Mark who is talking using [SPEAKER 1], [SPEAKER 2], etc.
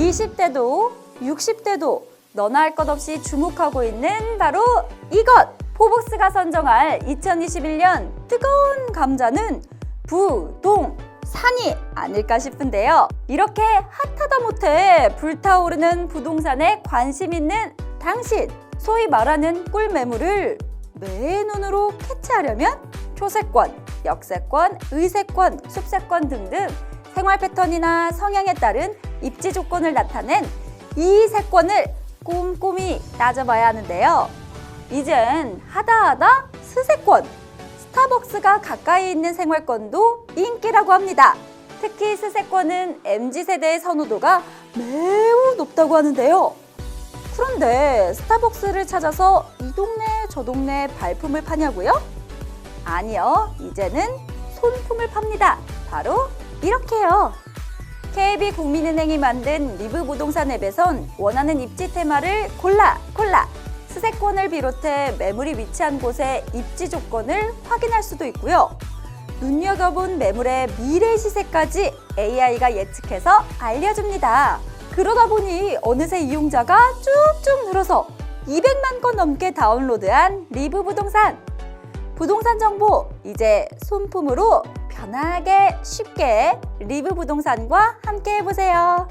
[SPEAKER 1] 20대도 60대도 너나 할 것 없이 주목하고 있는 바로 이것! 포복스가 선정할 2021년 뜨거운 감자는 부동 산이 아닐까 싶은데요. 이렇게 핫하다 못해 불타오르는 부동산에 관심 있는 당신! 소위 말하는 꿀 매물을 매 눈으로 캐치하려면 초세권, 역세권, 의세권, 숲세권 등등 생활 패턴이나 성향에 따른 입지 조건을 나타낸 이 세권을 꼼꼼히 따져봐야 하는데요. 이젠 하다하다 스세권, 스타벅스가 가까이 있는 생활권도 인기라고 합니다. 특히 스세권은 MZ세대의 선호도가 매우 높다고 하는데요. 그런데 스타벅스를 찾아서 이 동네 저 동네 발품을 파냐고요? 아니요, 이제는 손품을 팝니다. 바로 이렇게요. KB 국민은행이 만든 리브 부동산 앱에선 원하는 입지 테마를 골라 골라 수세권을 비롯해 매물이 위치한 곳의 입지 조건을 확인할 수도 있고요. 눈여겨본 매물의 미래 시세까지 AI가 예측해서 알려줍니다. 그러다 보니 어느새 이용자가 쭉쭉 늘어서 200만 건 넘게 다운로드한 리브 부동산. 부동산 정보 이제 손품으로 편하게 쉽게 리브 부동산과 함께 해보세요.